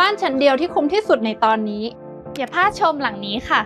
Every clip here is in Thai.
บ้านชั้นเดียวที่คุ้มที่สุดในตอนนี้ อย่าพลาดชมหลังนี้ค่ะ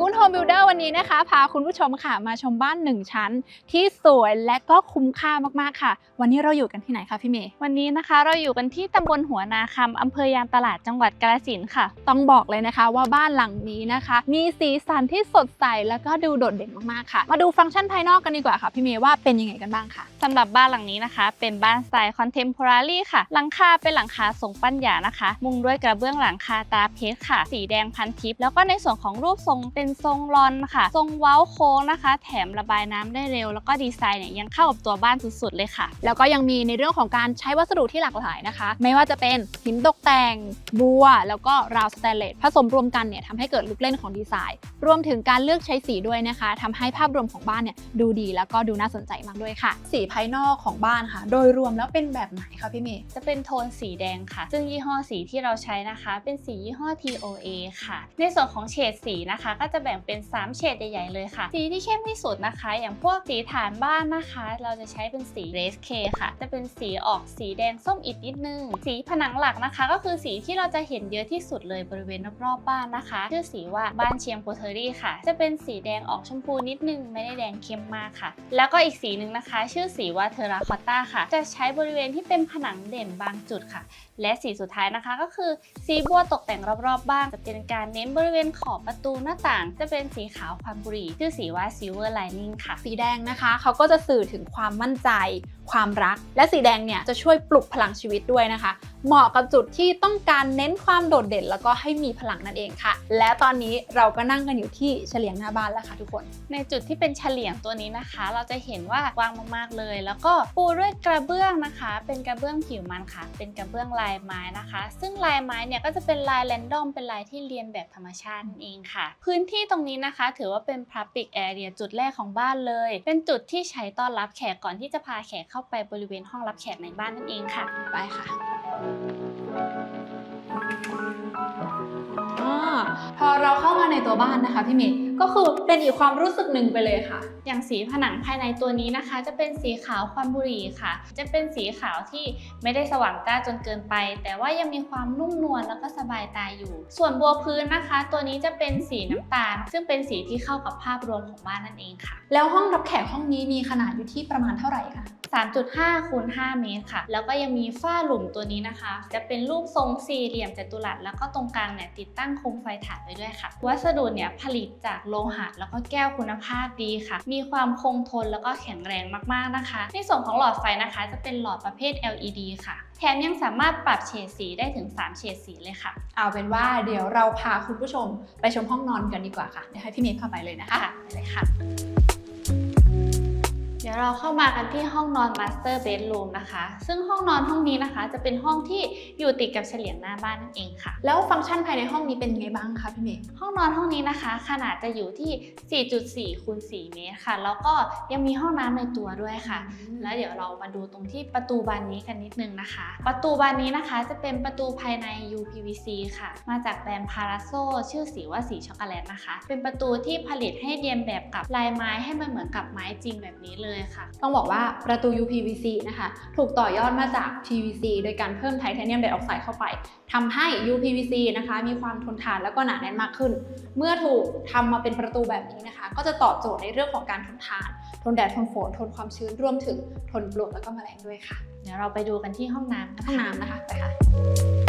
กู๊ดโฮมบิลเดอร์วันนี้นะคะ พาคุณผู้ชมค่ะมาชมบ้านหนึ่งชั้น ที่สวยและก็คุ้มค่ามากๆค่ะ วันนี้เราอยู่กันที่ไหนคะพี่เมย์วันนี้นะคะเราอยู่กันที่ตำบลหัวนาคำอำเภอยางตลาดจังหวัดกาฬสินธุ์ค่ะ ต้องบอกเลยนะคะว่าบ้านหลังนี้นะคะ มีสีสันที่สดใสแล้วก็ดูโดดเด่นมากๆค่ะ มาดูฟังก์ชันภายนอกกันดีกว่าค่ะพี่เมย์ว่าเป็นยังไงกันบ้างค่ะสำหรับบ้านหลังนี้นะคะ เป็นบ้านสไตล์คอนเทม p o r a r y ค่ะ หลังคาเป็นหลังคาทรงปั้นหยานะคะ มุงด้วยกระเบื้องหลังคาตาเพชรค่ะ สีแดงพันทิพย์แล้วก็ในส่วนของรูปทรงเป็นทรงลอนค่ะ ทรงเว้าโค้งนะคะ แถมระบายน้ำได้เร็ว แล้วก็ดีไซน์เนี่ยยังเข้ากับตัวบ้านสุดๆเลยค่ะ แล้วก็ยังมีในเรื่องของการใช้วัสดุที่หลากหลายนะคะ ไม่ว่าจะเป็นหินตกแต่งบัว แล้วก็ราวสแตนเลสผสมรวมกันเนี่ยทำให้เกิดลุกเล่นของดีไซน์ รวมถึงการเลือกใช้สีด้วยนะคะทำให้ภาพรวมของบ้านเนี่ยดูดีแล้วก็ดูน่าสนใจมากด้วยค่ะสีภายนอกของบ้านค่ะ โดยรวมแล้วเป็นแบบไหนคะพี่เมย์ จะเป็นโทนสีแดงค่ะ ซึ่งยี่ห้อสีที่เราใช้นะคะ เป็นสียี่ห้อ TOA ค่ะ ในส่วนของเฉดสีนะคะ ก็จะแบ่งเป็น 3 เฉดใหญ่ๆเลยค่ะ สีที่เข้มที่สุดนะคะ อย่างพวกสีฐานบ้านนะคะ เราจะใช้เป็นสี Race K ค่ะ จะเป็นสีออกสีแดงส้มอิดนิดนึง สีผนังหลักนะคะ ก็คือสีที่เราจะเห็นเยอะที่สุดเลยบริเวณรอบๆบ้านนะคะชื่อสีว่าบ้านเชียงโพเทอรี่ค่ะ จะเป็นสีแดงออกชมพูนิดนึงไม่ได้แดงเข้มมากค่ะ แล้วก็อีกสีหนึ่งนะคะ ชื่อสีว่าเทอราคอตตาค่ะ จะใช้บริเวณที่เป็นผนังเด่นบางจุดค่ะ และสีสุดท้ายนะคะก็คือสีบัวตกแต่งรอบๆ บ้าง จะเป็นการเน้นบริเวณขอบประตูหน้าต่าง จะเป็นสีขาวควันบุรีชื่อสีว่า Silver Lining ค่ะ สีแดงนะคะ เขาก็จะสื่อถึงความมั่นใจ ความรัก และสีแดงเนี่ยจะช่วยปลุกพลังชีวิตด้วยนะคะ เหมาะกับจุดที่ต้องการเน้นความโดดเด่น แล้วก็ให้มีพลังนั่นเองค่ะ และตอนนี้เราก็นั่งกันอยู่ที่เฉลียงหน้าบ้านแล้วค่ะทุกคน ในจุดที่เป็นเฉลียงตัวนี้นะคะ เราจะเห็นว่ากว้างมากๆเลย แล้วก็ปูด้วยกระเบื้องนะคะ เป็นกระเบื้องผิวมันค่ะ เป็นกระเบื้องลายไม้นะคะ ซึ่งลายไม้เนี่ยก็จะเป็นลายแรนดอมเป็นลายที่เรียนแบบธรรมชาตินั่นเองค่ะ พื้นที่ตรงนี้นะคะ ถือว่าเป็น Public Area จุดแรกของบ้านเลย เป็นจุดที่ใช้ต้อนรับแขกก่อนที่จะพาแขกเข้าไปบริเวณห้องรับแขกในบ้านนั่นเองค่ะ ไปค่ะอาพอเราเข้ามาในตัวบ้านนะคะพี่เมย์ ก็คือเป็นอีกความรู้สึกหนึ่งไปเลยค่ะ อย่างสีผนังภายในตัวนี้นะคะ จะเป็นสีขาวควันบุหรี่ค่ะ จะเป็นสีขาวที่ไม่ได้สว่างจ้าจนเกินไป แต่ว่ายังมีความนุ่มนวลแล้วก็สบายตาอยู่ ส่วนบัวพื้นนะคะ ตัวนี้จะเป็นสีน้ำตาล ซึ่งเป็นสีที่เข้ากับภาพรวมของบ้านนั่นเองค่ะ แล้วห้องรับแขกห้องนี้มีขนาดอยู่ที่ประมาณเท่าไหร่คะ3.5คูณ5เมตรค่ะ แล้วก็ยังมีฝ้าหลุมตัวนี้นะคะ จะเป็นรูปทรงสี่เหลี่ยมจัตุรัสแล้วก็ตรงกลางเนี่ยติดตั้งโคมไฟถ่านไว้ด้วยค่ะ วัสดุเนี่ยผลิตจากโลหะ แล้วก็แก้วคุณภาพดีค่ะ มีความคงทนแล้วก็แข็งแรงมากๆนะคะ ในส่วนของหลอดไฟนะคะ จะเป็นหลอดประเภท LED ค่ะ แถมยังสามารถปรับเฉดสีได้ถึง 3 เฉดสีเลยค่ะ เอาเป็นว่าเดี๋ยวเราพาคุณผู้ชมไปชมห้องนอนกันดีกว่าค่ะเดี๋ยวให้พี่เมย์พาไปเลยนะคะค่ะไปเลยค่ะ เดี๋ยวเราเข้ามากันที่ห้องนอน Master Bedroom นะคะ ซึ่งห้องนอนห้องนี้นะคะ จะเป็นห้องที่อยู่ติดกับเฉลียงหน้าบ้านนั่นเองค่ะ แล้วฟังก์ชันภายในห้องนี้เป็นยังไงบ้างคะพี่เมย์ห้องนอนห้องนี้นะคะ ขนาดจะอยู่ที่ 4.4คูณ4เมตรค่ะ แล้วก็ยังมีห้องน้ำในตัวด้วยค่ะ แล้วเดี๋ยวเรามาดูตรงที่ประตูบานนี้กันนิดนึงนะคะ ประตูบานนี้นะคะจะเป็นประตูภายใน UPVC ค่ะ มาจากแบรนด์ Palazzo ชื่อสีว่าสีช็อกโกแลตนะคะ เป็นประตูที่ผลิตให้เรียนแบบกับลายไม้ให้มันเหมือนกับไม้จริงแบบนี้เลยค่ะ ต้องบอกว่าประตู UPVC นะคะ ถูกต่อยอดมาจาก PVC โดยการเพิ่มไทเทเนียมไดออกไซด์เข้าไปทำให้ UPVC นะคะ มีความทนทานแล้วก็หนาแน่นมากขึ้น เมื่อถูกทำมาเป็นประตูแบบนี้นะคะ ก็จะตอบโจทย์ในเรื่องของการทนทาน ทนแดดทนฝนทนความชื้นรวมถึงทนปลวกแล้วก็แมลงด้วยค่ะ เดี๋ยวเราไปดูกันที่ห้องน้ำกัห้องน้ำนะคะไปค่ะ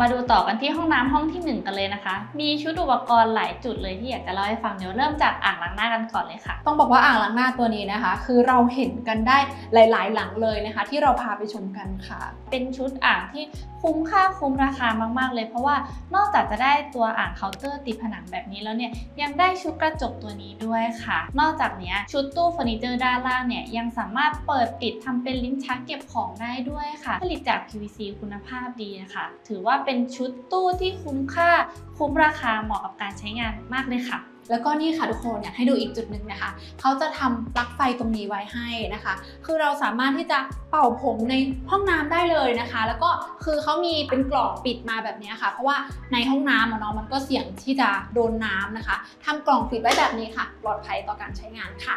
มาดูต่อกันที่ห้องน้ำห้องที่หนึ่งกันเลยนะคะ มีชุดอุปกรณ์หลายจุดเลยที่อยากจะเล่าให้ฟังเดี๋ยวเริ่มจากอ่างล้างหน้ากันก่อนเลยค่ะ ต้องบอกว่าอ่างล้างหน้าตัวนี้นะคะ คือเราเห็นกันได้หลาย ๆ หลังเลยนะคะ ที่เราพาไปชมกันค่ะ เป็นชุดอ่างที่คุ้มค่าคุ้มราคามาก ๆ เลย เพราะว่านอกจากจะได้ตัวอ่างเคาน์เตอร์ติดผนังแบบนี้แล้วเนี่ยยังได้ชุดกระจกตัวนี้ด้วยค่ะ นอกจากเนี้ยชุดตู้เฟอร์นิเจอร์ด้านล่างเนี่ยยังสามารถเปิดปิดทำเป็นลิ้นชักเก็บของได้ด้วยค่ะ ผลิตจาก PVC คุณภาพดีนะคะถือว่าเป็นชุดตู้ที่คุ้มค่า คุ้มราคาเหมาะกับการใช้งานมากเลยค่ะ แล้วก็นี่ค่ะทุกคนอยากให้ดูอีกจุดหนึ่งนะคะ เขาจะทำปลั๊กไฟตรงนี้ไว้ให้นะคะ คือเราสามารถที่จะเป่าผมในห้องน้ำได้เลยนะคะ แล้วก็คือเขามีเป็นกล่องปิดมาแบบนี้ค่ะ เพราะว่าในห้องน้ำอะเนาะมันก็เสี่ยงที่จะโดนน้ำนะคะทำกล่องปิดไว้แบบนี้ค่ะ ปลอดภัยต่อการใช้งานค่ะ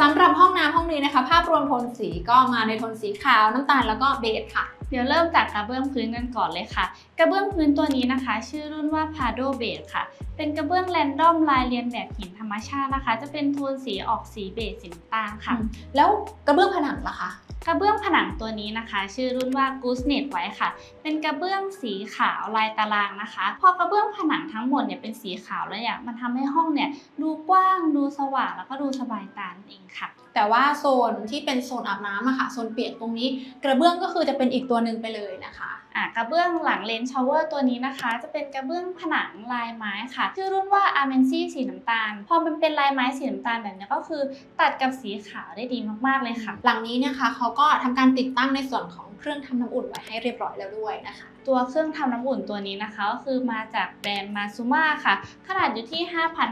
สำหรับห้องน้ำห้องนี้นะคะ ภาพรวมโทนสีก็มาในโทนสีขาวน้ำตาลแล้วก็เบจค่ะ เดี๋ยวเริ่มจากกระเบื้องพื้นกันก่อนเลยค่ะ กระเบื้องพื้นตัวนี้นะคะ ชื่อรุ่นว่า Prado Beige ค่ะ เป็นกระเบื้องแรนดอมลายเรียนแบบหินธรรมชาตินะคะ จะเป็นโทนสีออกสีเบจสีน้ำตาลค่ะอืมแล้วกระเบื้องผนังล่ะคะกระเบื้องผนังตัวนี้นะคะ ชื่อรุ่นว่า Goose Net ไว้ค่ะ เป็นกระเบื้องสีขาวลายตารางนะคะ พอกระเบื้องผนังทั้งหมดเนี่ยเป็นสีขาวแล้วเนี่ยมันทำให้ห้องเนี่ยดูกว้างดูสว่างแล้วก็ดูสบายตานั่นเองค่ะ แต่ว่าโซนที่เป็นโซนอาบน้ำอะค่ะโซนเปียกตรงนี้ กระเบื้องก็คือจะเป็นอีกตัวหนึ่งไปเลยนะคะอะกระเบื้องหลังเลนชาวเวอร์ตัวนี้นะคะ จะเป็นกระเบื้องผนังลายไม้ค่ะชื่อรุ่นว่า a r m e n c y สีน้ำตาล พอมันเป็นลายไม้สีน้ำตาลแบบนี้ก็คือ ตัดกับสีขาวได้ดีมากๆเลยค่ะ หลังนี้นะคะเขาก็ทำการติดตั้งในส่วนของเครื่องทำน้ำอุ่นไว้ให้เรียบร้อยแล้วด้วยนะคะ ตัวเครื่องทำน้ำอุ่นตัวนี้นะคะก็คือมาจากแบรนด์มาซูมาค่ะ ขนาดอยู่ที่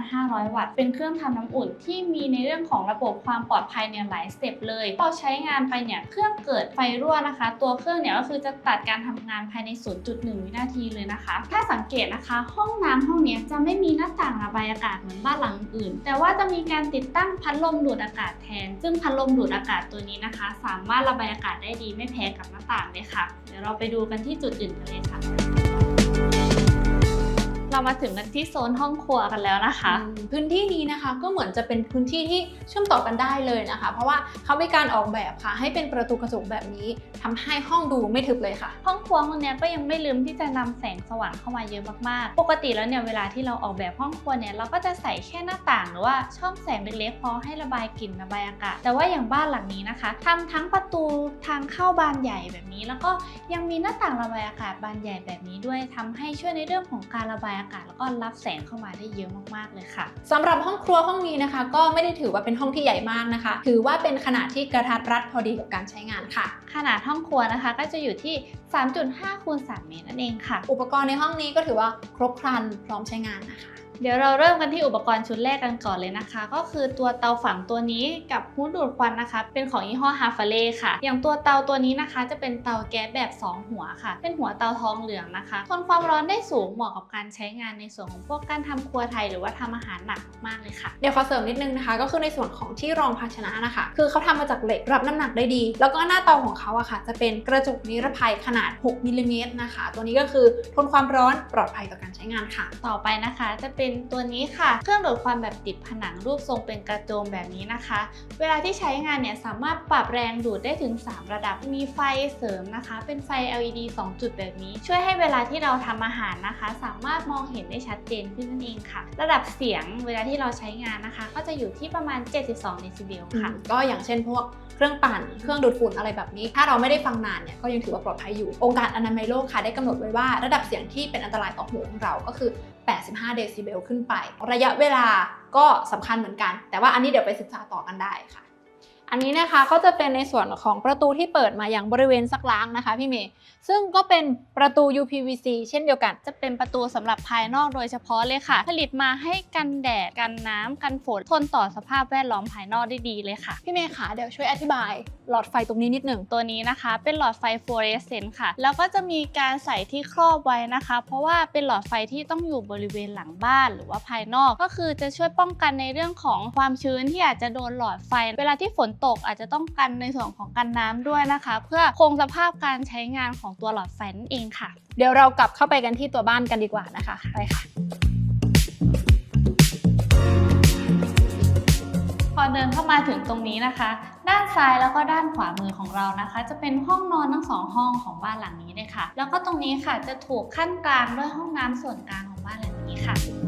5,500 วัตต์ เป็นเครื่องทำน้ำอุ่นที่มีในเรื่องของระบบความปลอดภัยเนี่ยหลายสเต็ปเลยพอใช้งานไปเนี่ยเครื่องเกิดไฟรั่วนะคะ ตัวเครื่องเนี่ยก็คือจะตัดการทำงานภายใน 0.1 วินาทีเลยนะคะ ถ้าสังเกตนะคะห้องน้ำห้องนี้จะไม่มีหน้าต่างระบายอากาศเหมือนบ้านหลังอื่น แต่ว่าจะมีการติดตั้งพัดลมดูดอากาศแทน ซึ่งพัดลมดูดอากาศตัวนี้นะคะ สามารถระบายอากาศได้ดีไม่แพ้กับหน้าต่างเลยค่ะ เดี๋ยวเราไปดูกันที่จุดอื่นเลยค่ะ เรามาถึงกันที่โซนห้องครัวกันแล้วนะคะอืมพื้นที่นี้นะคะก็เหมือนจะเป็นพื้นที่ที่เชื่อมต่อกันได้เลยนะคะ เพราะว่าเขามีการออกแบบค่ะ ให้เป็นประตูกระจกแบบนี้ทำให้ห้องดูไม่ทึบเลยค่ะ ห้องครัวห้องเนี้ยก็ยังไม่ลืมที่จะนำแสงสว่างเข้ามาเยอะมากๆ ปกติแล้วเนี่ยเวลาที่เราออกแบบห้องครัวเนี่ยเราก็จะใส่แค่หน้าต่างหรือว่าช่องแสงเล็กๆพอให้ระบายกลิ่นระบายอากาศแต่ว่าอย่างบ้านหลังนี้นะคะทำทั้งประตูทางเข้าบานใหญ่แบบนี้ แล้วก็ยังมีหน้าต่างระบายอากาศบานใหญ่แบบนี้ด้วยทำให้ช่วยในเรื่องของการระบายอากาศแล้วก็รับแสงเข้ามาได้เยอะมากๆเลยค่ะสำหรับห้องครัวห้องนี้นะคะ ก็ไม่ได้ถือว่าเป็นห้องที่ใหญ่มากนะคะ ถือว่าเป็นขนาดที่กระทัดรัดพอดีกับการใช้งานค่ะ ขนาดห้องครัวนะคะ ก็จะอยู่ที่ 3.5คูณ3เมตรนั่นเองค่ะ อุปกรณ์ในห้องนี้ก็ถือว่าครบครันพร้อมใช้งานนะคะ เดี๋ยวเราเริ่มกันที่อุปกรณ์ชุดแรกกันก่อนเลยนะคะ ก็คือตัวเตาฝังตัวนี้กับฮูดดูดควันนะคะ เป็นของยี่ห้อฮาฟาเล่ค่ะ อย่างตัวเตาตัวนี้นะคะ จะเป็นเตาแก๊สแบบ 2 หัวค่ะ เป็นหัวเตาทองเหลืองนะคะทนความร้อนได้สูงเหมาะกับการใช้งานในส่วนของพวกการทำครัวไทยหรือว่าทำอาหารหนักมากๆเลยค่ะเดี๋ยวขอเสริมนิดนึงนะคะ ก็คือในส่วนของที่รองภาชนะนะคะ คือเขาทำมาจากเหล็กรับน้ำหนักได้ดี แล้วก็หน้าเตาของเขาอะค่ะ จะเป็นกระจกนิรภัยขนาด 6มิลลิเมตรนะคะ ตัวนี้ก็คือทนความร้อนปลอดภัยต่อการใช้งานค่ะ ต่อไปนะคะจะเป็นเป็นตัวนี้ค่ะ เครื่องดูดควันแบบติดผนังรูปทรงเป็นกระโจมแบบนี้นะคะ เวลาที่ใช้งานเนี่ยสามารถปรับแรงดูดได้ถึง 3 ระดับ มีไฟเสริมนะคะ เป็นไฟ LED 2 จุดแบบนี้ ช่วยให้เวลาที่เราทำอาหารนะคะ สามารถมองเห็นได้ชัดเจนขึ้นนั่นเองค่ะ ระดับเสียงเวลาที่เราใช้งานนะคะ ก็จะอยู่ที่ประมาณ 72เดซิเบลค่ะ ก็อย่างเช่นพวกเครื่องปั่น เครื่องดูดฝุ่นอะไรแบบนี้ ถ้าเราไม่ได้ฟังนานเนี่ยก็ยังถือว่าปลอดภัยอยู่ องค์การอนามัยโลกค่ะได้กำหนดไว้ว่าระดับเสียงที่เป็นอันตรายต่อหูของเราก็คือ 85 เดซิเบลขึ้นไป ระยะเวลาก็สำคัญเหมือนกัน แต่ว่าอันนี้เดี๋ยวไปศึกษาต่อกันได้ค่ะ อันนี้นะคะก็จะเป็นในส่วนของประตูที่เปิดมาอย่างบริเวณซักล้างนะคะพี่เมย์ซึ่งก็เป็นประตู UPVC เช่นเดียวกัน จะเป็นประตูสำหรับภายนอกโดยเฉพาะเลยค่ะ ผลิตมาให้กันแดดกันน้ำกันฝนทนต่อสภาพแวดล้อมภายนอกได้ดีเลยค่ะ พี่เมย์คะเดี๋ยวช่วยอธิบาย หลอดไฟตรงนี้นิดหนึ่งตัวนี้นะคะ เป็นหลอดไฟฟลูออเรสเซนต์ค่ะ แล้วก็จะมีการใส่ที่ครอบไว้นะคะ เพราะว่าเป็นหลอดไฟที่ต้องอยู่บริเวณหลังบ้านหรือว่าภายนอก ก็คือจะช่วยป้องกันในเรื่องของความชื้นที่อาจจะโดนหลอดไฟ เวลาที่ฝนตก อาจจะต้องกันในส่วนของกันน้ำด้วยนะคะ เพื่อคงสภาพการใช้งานของตัวหลอดไฟนั่นเองค่ะ เดี๋ยวเรากลับเข้าไปกันที่ตัวบ้านกันดีกว่านะคะไปค่ะพอเดินเข้ามาถึงตรงนี้นะคะ ด้านซ้ายแล้วก็ด้านขวามือของเรานะคะ จะเป็นห้องนอนทั้งสองห้องของบ้านหลังนี้เลยค่ะ แล้วก็ตรงนี้ค่ะจะถูกขั้นกลางด้วยห้องน้ำส่วนกลางของบ้านหลังนี้ค่ะ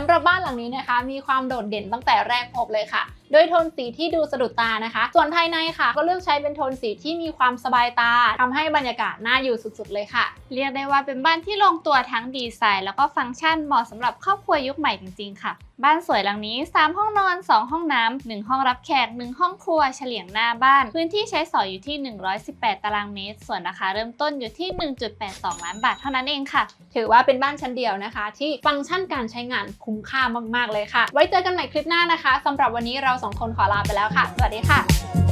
ำหรับบ้านหลังนี้นะคะ มีความโดดเด่นตั้งแต่แรกพบเลยค่ะ โดยโทนสีที่ดูสะดุดตานะคะ ส่วนภายในค่ะ ก็เลือกใช้เป็นโทนสีที่มีความสบายตาทำให้บรรยากาศน่าอยู่สุดๆเลยค่ะ เรียกได้ว่าเป็นบ้านที่ลงตัวทั้งดีไซน์ แล้วก็ฟังก์ชันเหมาะสำหรับครอบครัวยุคใหม่จริงๆค่ะ บ้านสวยหลังนี้ 3 ห้องนอน 2 ห้องน้ำ1ห้องรับแขก 1 ห้องครัวเฉลี่ยงหน้าบ้าน พื้นที่ใช้สอยอยู่ที่ 118 ตารางเมตร ส่วนราคาเริ่มต้นอยู่ที่ 1.82 ล้านบาทเท่านั้นเองค่ะ ถือว่าเป็นบ้านชั้นเดียวนะคะ ที่ฟังก์ชันการใช้งานคุ้มค่ามากๆเลยค่ะ ไว้เจอกันใหม่คลิปหน้านะคะสำหรับวันนี้เราสองคนขอลาไปแล้วค่ะ สวัสดีค่ะ